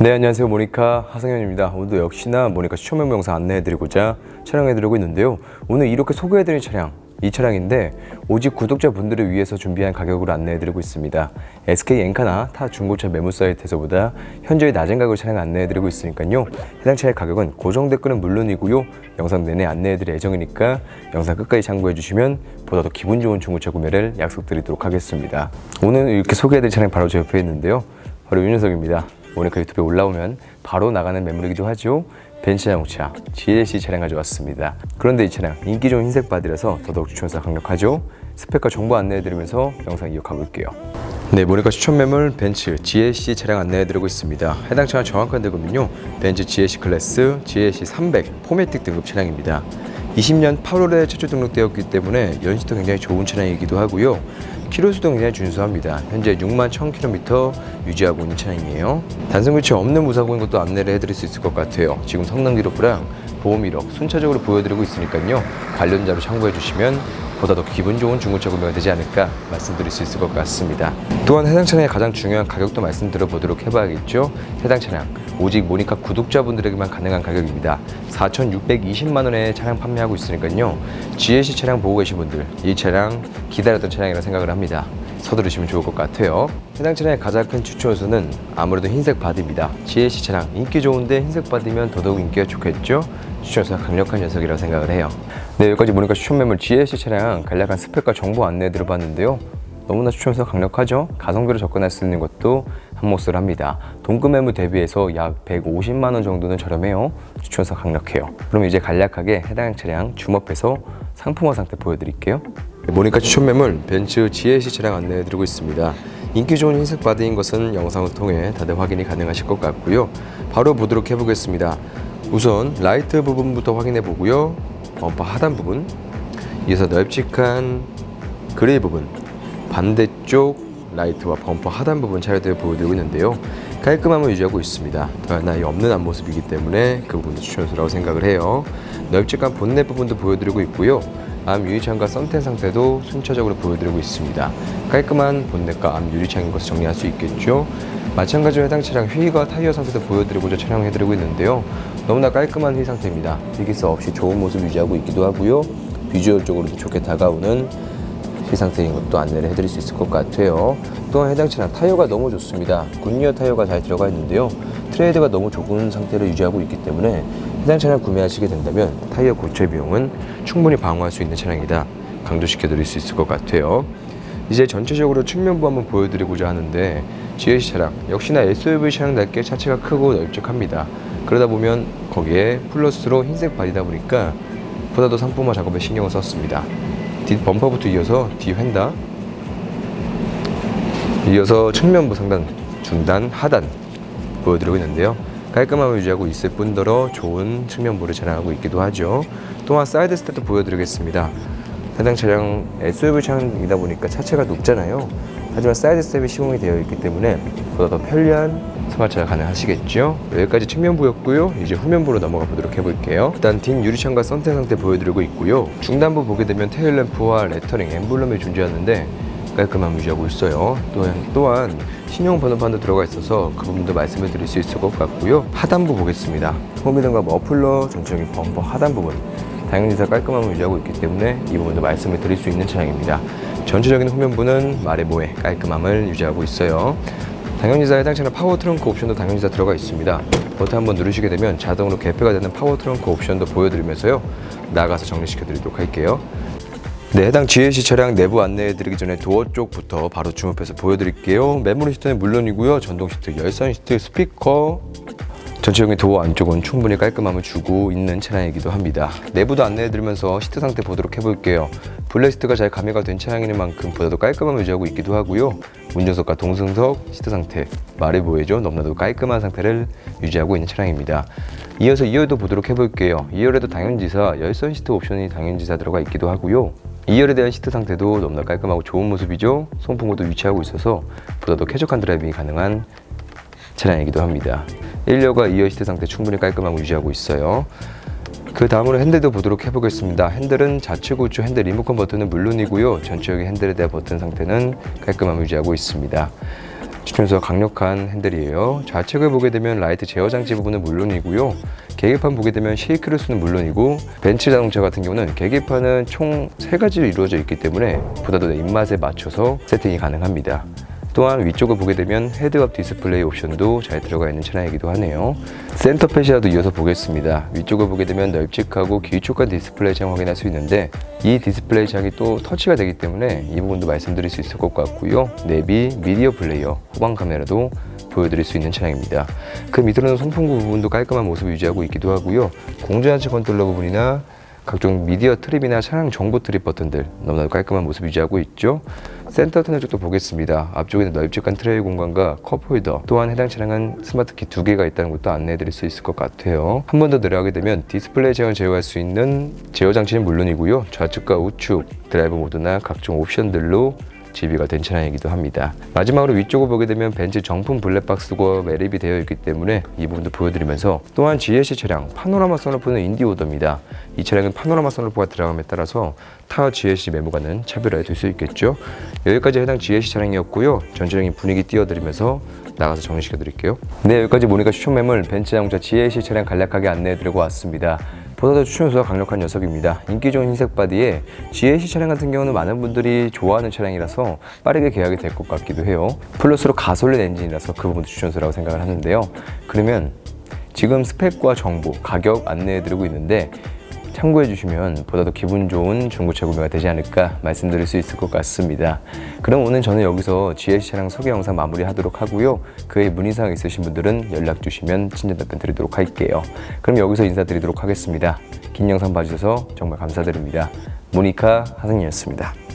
네 안녕하세요. 모니카 하성현입니다. 오늘도 역시나 모니카 메모 영상 안내해드리고자 촬영해드리고 있는데요. 오늘 이렇게 소개해드릴 차량 이 차량인데 오직 구독자분들을 위해서 준비한 가격으로 안내해드리고 있습니다. SK 엔카나 타 중고차 매물 사이트에서보다 현저히 낮은 가격으로 차량 안내해드리고 있으니까요. 해당 차의 가격은 고정 댓글은 물론이고요. 영상 내내 안내해드릴 예정이니까 영상 끝까지 참고해주시면 보다 더 기분 좋은 중고차 구매를 약속드리도록 하겠습니다. 오늘 이렇게 소개해드릴 차량 바로 제 옆에 있는데요. 바로 윤현석입니다 모니카 유튜브에 올라오면 바로 나가는 매물이기도 하죠. 벤츠 자동차 GLC 차량 가져왔습니다. 그런데 이 차량 인기 좋은 흰색 바디라서 더더욱 추천사 강력하죠. 스펙과 정보 안내해드리면서 영상 이어가 볼게요. 네, 모니카 추천 매물 벤츠 GLC 차량 안내해드리고 있습니다. 해당 차량 정확한 등급은요. 벤츠 GLC 클래스 GLC 300 포매틱 등급 차량입니다. 20년 8월에 최초 등록되었기 때문에 연식도 굉장히 좋은 차량이기도 하고요. 키로수도 굉장히 준수합니다. 현재 6만 1000km 유지하고 있는 차량이에요. 단순 교체 없는 무사고인 것도 안내를 해드릴 수 있을 것 같아요. 지금 성능 기록부랑 보험 이력 순차적으로 보여드리고 있으니까요. 관련자로 참고해 주시면 보다 더 기분 좋은 중고차 구매가 되지 않을까 말씀드릴 수 있을 것 같습니다. 또한 해당 차량의 가장 중요한 가격도 말씀드려 보도록 해봐야겠죠. 해당 차량 오직 모니카 구독자분들에게만 가능한 가격입니다. 4,620만 원에 차량 판매하고 있으니까요. GLC 차량 보고 계신 분들 이 차량 기다렸던 차량이라 생각을 합니다. 서두르시면 좋을 것 같아요. 해당 차량의 가장 큰 추천 요소는 아무래도 흰색 바디입니다. GLC 차량 인기 좋은데 흰색 바디면 더더욱 인기가 좋겠죠. 추천 요소가 강력한 녀석이라고 생각을 해요. 네 여기까지 모니카 추천 매물 GLC 차량 간략한 스펙과 정보 안내 들어봤는데요. 너무나 추천서 강력하죠. 가성비로 접근할 수 있는 것도 한 몫을 합니다. 동급 매물 대비해서 약 150만 원 정도는 저렴해요. 추천서 강력해요. 그럼 이제 간략하게 해당 차량 주목해서 상품화 상태 보여드릴게요. 모니카 추천 매물 벤츠 GLC 차량 안내해드리고 있습니다. 인기 좋은 흰색 바디인 것은 영상을 통해 다들 확인이 가능하실 것 같고요. 바로 보도록 해보겠습니다. 우선 라이트 부분부터 확인해 보고요. 범퍼 하단 부분, 이어서 널찍한 그레이 부분, 반대쪽 라이트와 범퍼 하단 부분 차례대로 보여드리고 있는데요. 깔끔함을 유지하고 있습니다. 더한 나위 없는 앞모습이기 때문에 그 부분도 추천수라고 생각을 해요. 널찍한 본넷 부분도 보여드리고 있고요. 암 유리창과 썬텐 상태도 순차적으로 보여드리고 있습니다. 깔끔한 본넷과 암 유리창인 것을 정리할 수 있겠죠. 마찬가지로 해당 차량 휘가 타이어 상태도 보여드리고자 촬영해드리고 있는데요. 너무나 깔끔한 휘 상태입니다. 휘기스 없이 좋은 모습 유지하고 있기도 하고요. 비주얼적으로도 좋게 다가오는 휘 상태인 것도 안내를 해드릴 수 있을 것 같아요. 또한 해당 차량 타이어가 너무 좋습니다. 굿리어 타이어가 잘 들어가 있는데요. 트레이드가 너무 좁은 상태를 유지하고 있기 때문에 해당 차량 구매하시게 된다면 타이어 고체 비용은 충분히 방어할 수 있는 차량이다. 강조시켜 드릴 수 있을 것 같아요. 이제 전체적으로 측면부 한번 보여드리고자 하는데 GLC 차량 역시나 SUV 차량답게 차체가 크고 널찍합니다. 그러다 보면 거기에 플러스로 흰색 바디다 보니까 보다 더 상품화 작업에 신경을 썼습니다. 뒷 범퍼부터 이어서 뒤 휀다 이어서 측면부 상단 중단 하단 보여드리고 있는데요. 깔끔함을 유지하고 있을 뿐더러 좋은 측면부를 자랑하고 있기도 하죠. 또한 사이드 스텝도 보여드리겠습니다. 해당 차량 SUV 차량이다 보니까 차체가 높잖아요 하지만 사이드 스텝이 시공이 되어 있기 때문에 보다 더 편리한 스마트가 가능하시겠죠? 여기까지 측면부였고요. 이제 후면부로 넘어가 보도록 해볼게요. 일단 뒷 유리창과 썬텐 상태 보여드리고 있고요. 중단부 보게 되면 테일 램프와 레터링 엠블럼이 존재하는데 깔끔함 유지하고 있어요. 또한, 또한 신용 번호판도 들어가 있어서 그 부분도 말씀을 드릴 수 있을 것 같고요. 하단부 보겠습니다. 호미등과 머플러 전체적인 범퍼 하단 부분. 당연히 다 깔끔함을 유지하고 있기 때문에 이 부분도 말씀을 드릴 수 있는 차량입니다 전체적인 후면부는 마레모의 깔끔함을 유지하고 있어요 당연히사 해당 차량 파워 트렁크 옵션도 당연히사 들어가 있습니다. 버튼 한번 누르시게 되면 자동으로 개폐가 되는 파워 트렁크 옵션도 보여드리면서요. 나가서 정리시켜 드리도록 할게요. 네, 해당 GLC 차량 내부 안내해 드리기 전에 도어 쪽부터 바로 주목해서 보여드릴게요. 메모리 시트는 물론이고요. 전동 시트, 열선 시트, 스피커, 전체적인 도어 안쪽은 충분히 깔끔함을 주고 있는 차량이기도 합니다. 내부도 안내해드리면서 시트 상태 보도록 해볼게요. 블랙 시트가 잘 가미가 된 차량인 만큼 보다도 깔끔함을 유지하고 있기도 하고요. 운전석과 동승석 시트 상태 말해 보이죠? 너무나도 깔끔한 상태를 유지하고 있는 차량입니다. 이어서 2열도 보도록 해볼게요. 2열에도 당연지사 열선 시트 옵션이 당연지사 들어가 있기도 하고요. 2열에 대한 시트 상태도 너무나 깔끔하고 좋은 모습이죠. 송풍구도 위치하고 있어서 보다도 쾌적한 드라이빙이 가능한 차량이기도 합니다. 1열과 2열 시트 상태 충분히 깔끔하고 유지하고 있어요. 그 다음으로 핸들도 보도록 해보겠습니다. 핸들은 좌측 우측 핸들 리모컨 버튼은 물론이고요. 전체적인 핸들에 대한 버튼 상태는 깔끔함을 유지하고 있습니다. 추천수가 강력한 핸들이에요. 좌측을 보게 되면 라이트 제어 장치 부분은 물론이고요. 계기판 보게 되면 쉐이크를 수는 물론이고 벤츠 자동차 같은 경우는 계기판은 총세 가지로 이루어져 있기 때문에 보다 더내 입맛에 맞춰서 세팅이 가능합니다. 또한 위쪽을 보게 되면 헤드업 디스플레이 옵션도 잘 들어가 있는 차량이기도 하네요. 센터 패시아도 이어서 보겠습니다. 위쪽을 보게 되면 널찍하고 길쭉한 디스플레이 창 확인할 수 있는데 이 디스플레이 창이 또 터치가 되기 때문에 이 부분도 말씀드릴 수 있을 것 같고요. 내비, 미디어 플레이어, 후방 카메라도 보여드릴 수 있는 차량입니다. 그 밑으로는 송풍구 부분도 깔끔한 모습을 유지하고 있기도 하고요. 공조장치 컨트롤러 부분이나 각종 미디어 트립이나 차량 정보 트립 버튼들 너무나도 깔끔한 모습 유지하고 있죠. 센터 터널 쪽도 보겠습니다. 앞쪽에는 널찍한 트레이 공간과 컵홀더 또한 해당 차량은 스마트 키 두 개가 있다는 것도 안내해드릴 수 있을 것 같아요. 한 번 더 내려가게 되면 디스플레이 제어를 제어할 수 있는 제어 장치는 물론이고요. 좌측과 우측 드라이브 모드나 각종 옵션들로 지비가 된 차량이기도 합니다. 마지막으로 위쪽을 보게 되면 벤츠 정품 블랙박스고 매립이 되어 있기 때문에 이 부분도 보여드리면서 또한 GLC 차량 파노라마 선루프는 인디오더입니다. 이 차량은 파노라마 선루프가 들어감에 따라서 타 GLC 메모가는 차별화가 될수 있겠죠. 여기까지 해당 GLC 차량이었고요. 전체적인 분위기 띄워드리면서 나가서 정리시켜 드릴게요. 네, 여기까지 모니까 추천 매물 벤츠 자동차 GLC 차량 간략하게 안내해 드리고 왔습니다. 보다 더 추천수가 강력한 녀석입니다. 인기 좋은 흰색 바디에 GLC 차량 같은 경우는 많은 분들이 좋아하는 차량이라서 빠르게 계약이 될 것 같기도 해요. 플러스로 가솔린 엔진이라서 그 부분도 추천수라고 생각을 하는데요. 그러면 지금 스펙과 정보, 가격 안내해드리고 있는데 참고해 주시면 보다 더 기분 좋은 중고차 구매가 되지 않을까 말씀드릴 수 있을 것 같습니다. 그럼 오늘 저는 여기서 GLC 차량 소개 영상 마무리하도록 하고요. 그에 문의사항 있으신 분들은 연락 주시면 친절 답변 드리도록 할게요. 그럼 여기서 인사드리도록 하겠습니다. 긴 영상 봐주셔서 정말 감사드립니다. 모니카 하승이었습니다.